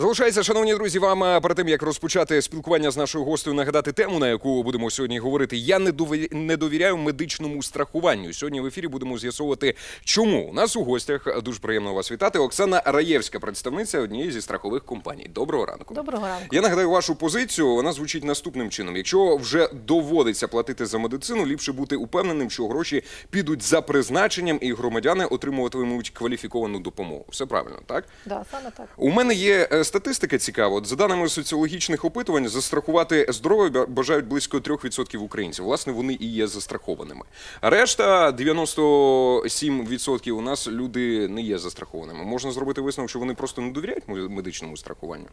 Залишається, шановні друзі, вам е, перед тим як розпочати спілкування з нашою гостею, нагадати тему, на яку будемо сьогодні говорити. Я не дові- довіряю медичному страхуванню. Сьогодні в ефірі будемо з'ясовувати, чому у нас у гостях е, дуже приємно вас вітати. Оксана Раєвська, представниця однієї зі страхових компаній. Доброго ранку. Доброго ранку. Я нагадаю вашу позицію. Вона звучить наступним чином: якщо вже доводиться платити за медицину, ліпше бути упевненим, що гроші підуть за призначенням, і громадяни отримуватимуть кваліфіковану допомогу. Все правильно, так? Да, саме так. У мене є е, статистика цікава. От за даними соціологічних опитувань, застрахувати здоров'я б- бажають близько 3% українців. Власне, вони і є застрахованими. А решта 97% у нас люди не є застрахованими. Можна зробити висновок, що вони просто не довіряють м- медичному страхуванню.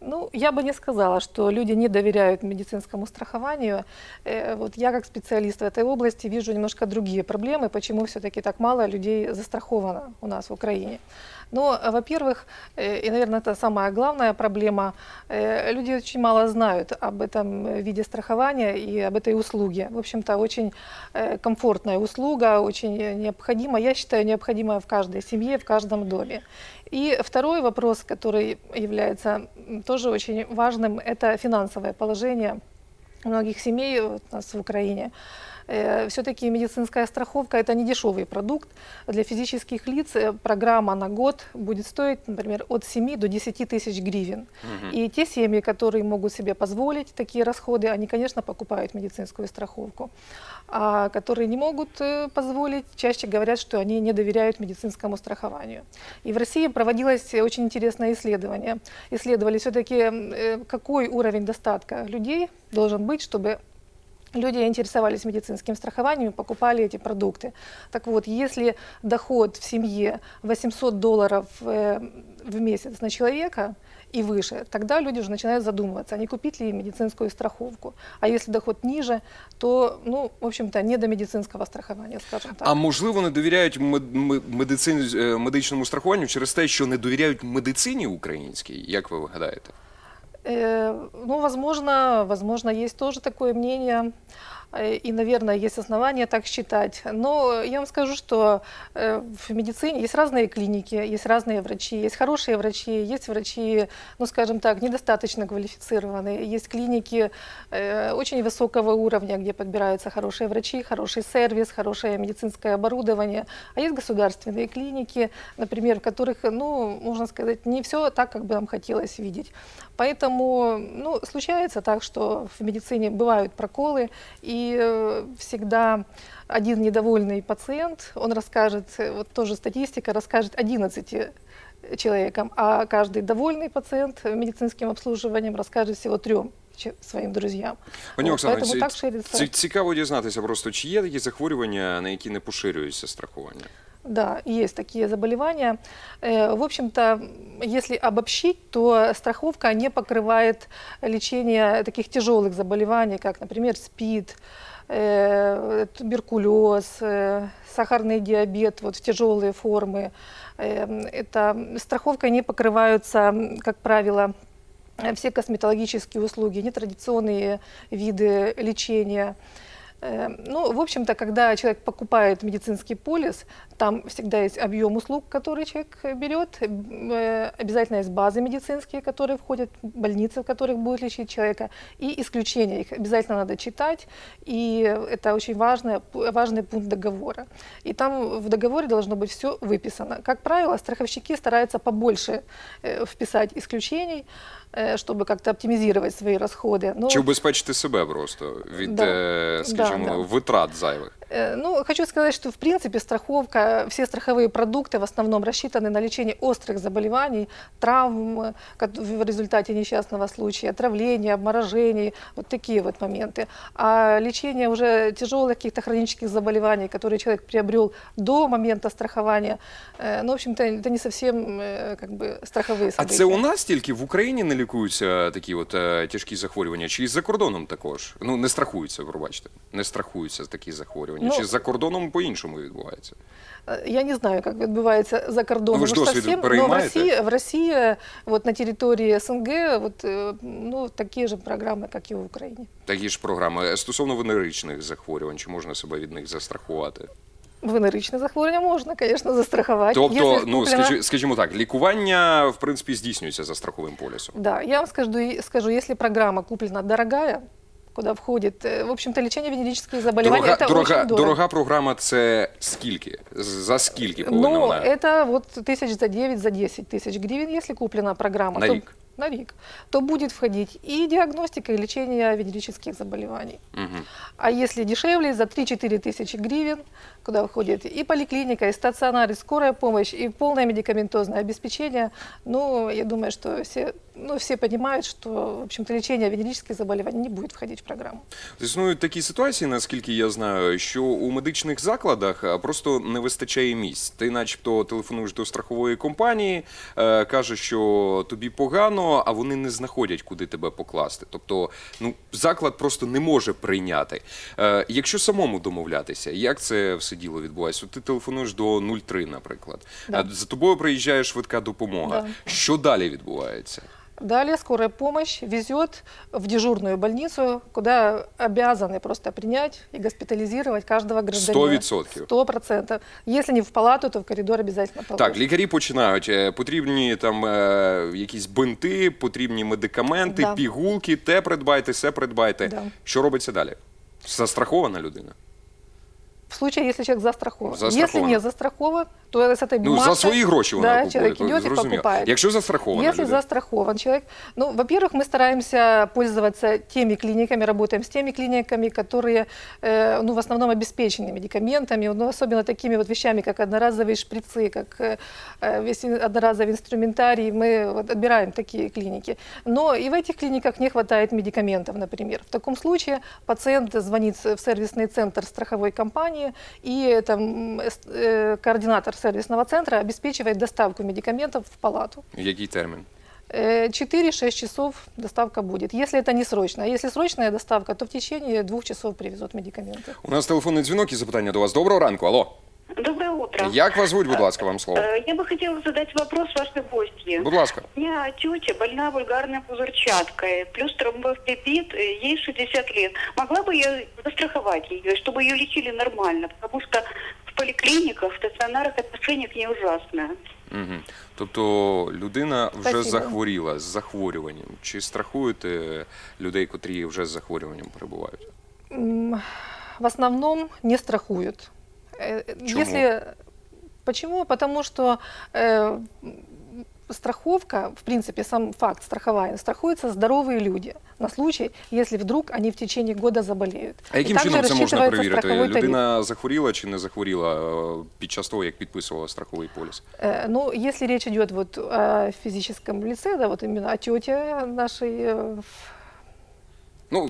Ну, я бы не сказала, что люди не доверяют медицинскому страхованию. Э, Вот я как специалист в этой области вижу немножко другие проблемы, почему все-таки так мало людей застраховано у нас в Украине. Ну, э, во-первых, э, и, наверное, это самая главная проблема, э, люди очень мало знают об этом виде страхования и об этой услуге. В общем-то, очень комфортная услуга, очень необходима, я считаю, необходимая в каждой семье, в каждом доме. И второй вопрос, который является тоже очень важным, это финансовое положение многих семей у нас в Украине. Все-таки медицинская страховка это не дешевый продукт. Для физических лиц э, программа на год будет стоить, например, от 7 до 10 тысяч гривен. И те семьи, которые могут себе позволить такие расходы, они, конечно, покупают медицинскую страховку. А которые не могут э, позволить, чаще говорят, что они не доверяют медицинскому страхованию. И в России проводилось э, очень интересное исследование. Исследовали все-таки, какой уровень достатка людей должен быть, чтобы люди интересовались медицинским страхованием и покупали эти продукты. Так вот, если доход в семье 800 долларов э, в месяц на человека и выше, тогда люди уже начинают задумываться, а не купить ли им медицинскую страховку. А если доход ниже, то, ну, в общем-то, не до медицинского страхования, скажем так. А можливо, не довіряють мед- м- медицин, е, медичному страхуванню через те, що не довіряють медицині українській, як ви гадаєте? Э, Ну, возможно, возможно, есть тоже такое мнение. Э, И, наверное, есть основания так считать. Но я вам скажу, что э, в медицине есть разные клиники, есть разные врачи, есть хорошие врачи, есть врачи, ну, скажем так, недостаточно квалифицированные, есть клиники э, очень высокого уровня, где подбираются хорошие врачи, хороший сервис, хорошее медицинское оборудование. А есть государственные клиники, например, в которых, ну, можно сказать, не все так, как бы нам хотелось видеть. Поэтому, ну, случается так, что в медицине бывают проколы, и э, всегда один недовольный пациент, он расскажет, э, вот тоже статистика, расскажет 11 человекам, а каждый довольный пациент медицинским обслуживанием расскажет всего трем че- своим друзьям. Пані Вот, Оксано, поэтому ці- так ширится. ці- цікаво дізнатися просто, чи є такі захворювання, на які не поширюється страхування? Да, есть такие заболевания. Э, В общем-то, если обобщить, то страховка не покрывает лечение таких тяжелых заболеваний, как, например, СПИД, э, туберкулез, э, сахарный диабет вот, в тяжелые формы. Это страховкой не покрываются, как правило, все косметологические услуги, нетрадиционные виды лечения. Э, Ну, в общем-то, когда человек покупает медицинский полис, там всегда есть объем услуг, который человек э, берет. Э, Обязательно есть базы медицинские, которые входят, больницы, в которых будет лечить человека, и исключения. Их обязательно надо читать, и это очень важный, важный пункт договора. И там в договоре должно быть все выписано. Как правило, страховщики стараются побольше э, вписать исключений, чтобы как-то оптимизировать свои расходы. Но Чи убезпечити себе просто від, Да. скажімо, Да. витрат зайвих? Э, Ну, хочу сказать, что в принципе страховка, все страховые продукты в основном рассчитаны на лечение острых заболеваний, травм э, кот- в результате несчастного случая, отравления, обморожений, вот такие вот моменты. А лечение уже тяжелых каких-то хронических заболеваний, которые человек приобрел до момента страхования, э, ну, в общем-то, это не совсем э, как бы страховые события. А це у нас тільки в Україні не лікуються такі от е, тяжкі захворювання, чи і за кордоном також? Ну не страхуються, пробачте, не страхуються такі захворювання. Ну, чи за кордоном по-іншому відбувається? Э, Я не знаю, как відбувається за кордоном. Ну, ви ж уж досвід совсем, но в переймаєте? России, в России, вот на территории СНГ, вот, э, ну, такие же программы, как и в Украине. Такі ж програми. Стосовно венеричних захворювань, чи можна себе від них застрахувати? Венеричне захворювання можна, звісно, застрахувати. Тобто, Якщо ну куплено- скажі, скажімо так, лікування в принципі здійснюється за страховим полісом. Да, я вам скажу, скажу, если программа куплена дорогая, куда входит, э, в общем-то, лечение венерических заболеваний, Дорога, это дорога, очень дорого. дорога програма це скільки? З- За скільки повинна Ну, вона? это вот тысяч за 9, за 10 тысяч гривен, если куплена программа. На то, рик. На рик. То будет входить и диагностика, и лечение венерических заболеваний. Мгм. А если дешевле, за 3-4 тысячи гривен, куда входит и поликлиника, и стационар, и скорая помощь, и полное медикаментозное обеспечение, ну, я думаю, что все, ну, все понимают, что, в общем-то, лечение венерических заболеваний не будет входить в программу. Існують такі ситуації, наскільки я знаю, що у медичних закладах а, просто не вистачає місць. Ти, начебто, телефонуєш до страхової компанії, е, кажеш, що тобі погано, а вони не знаходять, куди тебе покласти. Тобто, ну заклад просто не може прийняти. Е, якщо самому домовлятися, як це все діло відбувається? От Ти телефонуєш до 03, наприклад. Да. А За тобою приїжджає швидка допомога. Да. Що далі відбувається? Далее скорая помощь везет в дежурную больницу, куда обязаны просто принять и госпитализировать каждого гражданина. 100%. Сто процентов. Если не в палату, то в коридор обязательно положат. Так, лікарі починають. е, Потрібні там е, якісь бинти, потрібні медикаменти, Да. пігулки, те придбайте, се придбайте. Да. Що робиться далі? Застрахована людина. В случае, если человек застрахован. Застрахован. Если не застрахован, то с этой Ну, бумажкой... за свої гроші вона да, купує. человек то идет и зрозуміло. покупает. Якщо застрахована Если людина. застрахован человек, ну, во-первых, мы стараемся пользоваться теми клиниками, работаем с теми клиниками, которые, э, ну, в основном обеспечены медикаментами, ну, особенно такими вот вещами, как одноразовые шприцы, как э, э, весь ин- одноразовый инструментарий, мы вот отбираем такие клиники. Но и в этих клиниках не хватает медикаментов, например. В таком случае пациент звонит в сервисный центр страховой компании, и там м, с- э, координатор сервисного центра обеспечивает доставку медикаментов в палату. Який термін? Э, 4-6 часов доставка будет, если это не срочно. А если срочная доставка, то в течение двух часов привезут медикаменты. У нас телефонний дзвінок і запитання до вас. Доброго ранку. Алло. Доброе утро. Як вас звуть, будь ласка, вам слово? Э, Я бы хотела задать вопрос вашей гостье. Будь ласка. У меня тетя больна вульгарной пузырчаткой, плюс тромбофлебит, э, ей 60 лет. Могла бы я застраховать ее, чтобы ее лечили нормально? Потому что в поликлиниках, в стационарах отношение к ней ужасное. Угу. Тобто людина вже Спасибо. захворіла з захворюванням. Чи страхуєте людей, котрі вже з захворюванням перебувають? М, В основном не страхуют. Э, Чему? Если... Почему? Потому что э, м, страховка, в принципе, сам факт страхования, страхуются здоровые люди на случай, если вдруг они в течение года заболеют. А И яким также чином це можна рассчитывается перевірити? страховой тариф. Людина захворіла чи не захворіла е, під час того, як підписувала страховий поліс? Э, Ну, если речь идет вот о физическом лице, да, вот именно о тете нашей, э, Ну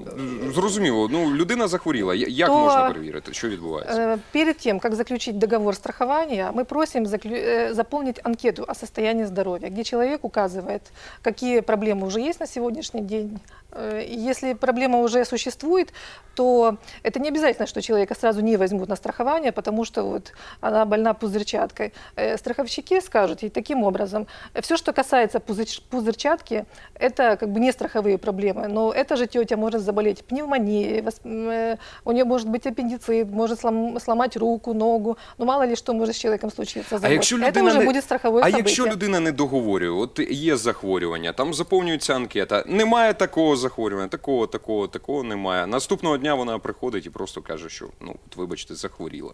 зрозуміло. Ну людина захворіла. Я- Як То, можна перевірити? Що відбувається? э, перед тем, как заключить договор страхования, мы просим заклю- э, заполнить анкету о состоянии здоровья, где человек указывает, какие проблемы уже есть на сегодняшний день. Э, и Если проблема уже существует, то это не обязательно, что человека сразу не возьмут на страхование, потому что вот она больна пузырчаткой. Э, Страховщики скажут ей таким образом, все, что касается пузырь- пузырчатки, это как бы не страховые проблемы, но эта же тетя может заболеть пневмонией, вос- м, э, у нее может быть аппендицит, может слом- сломать руку, ногу, ну мало ли что может с человеком случиться. А за год. якщо это людина уже не будет страховое а событие. якщо людина не договорює, от є захворювання, там заповнюється анкета. Немає такого захворювання, такого, такого, такого немає. Наступного дня вона приходить і просто каже, що ну от вибачте, захворіла.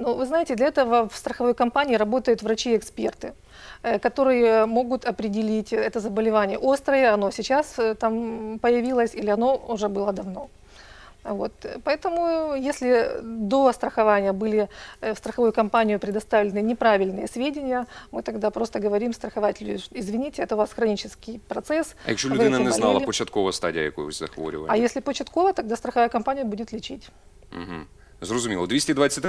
Ну, вы знаете, для этого в страховой компании работают врачи-эксперты, э, Которые могут определить, это заболевание острое, оно сейчас э, там появилось или оно уже было давно. Вот. Поэтому, если до страхования были э, в страховую компанию предоставлены неправильные сведения, мы тогда просто говорим страхователю, извините, это у вас хронический процесс. А якщо людина этим не знала болели». початкова стадія якогось захворювання? А если початково, тогда страховая компания будет лечить. Угу. Зрозуміло. 223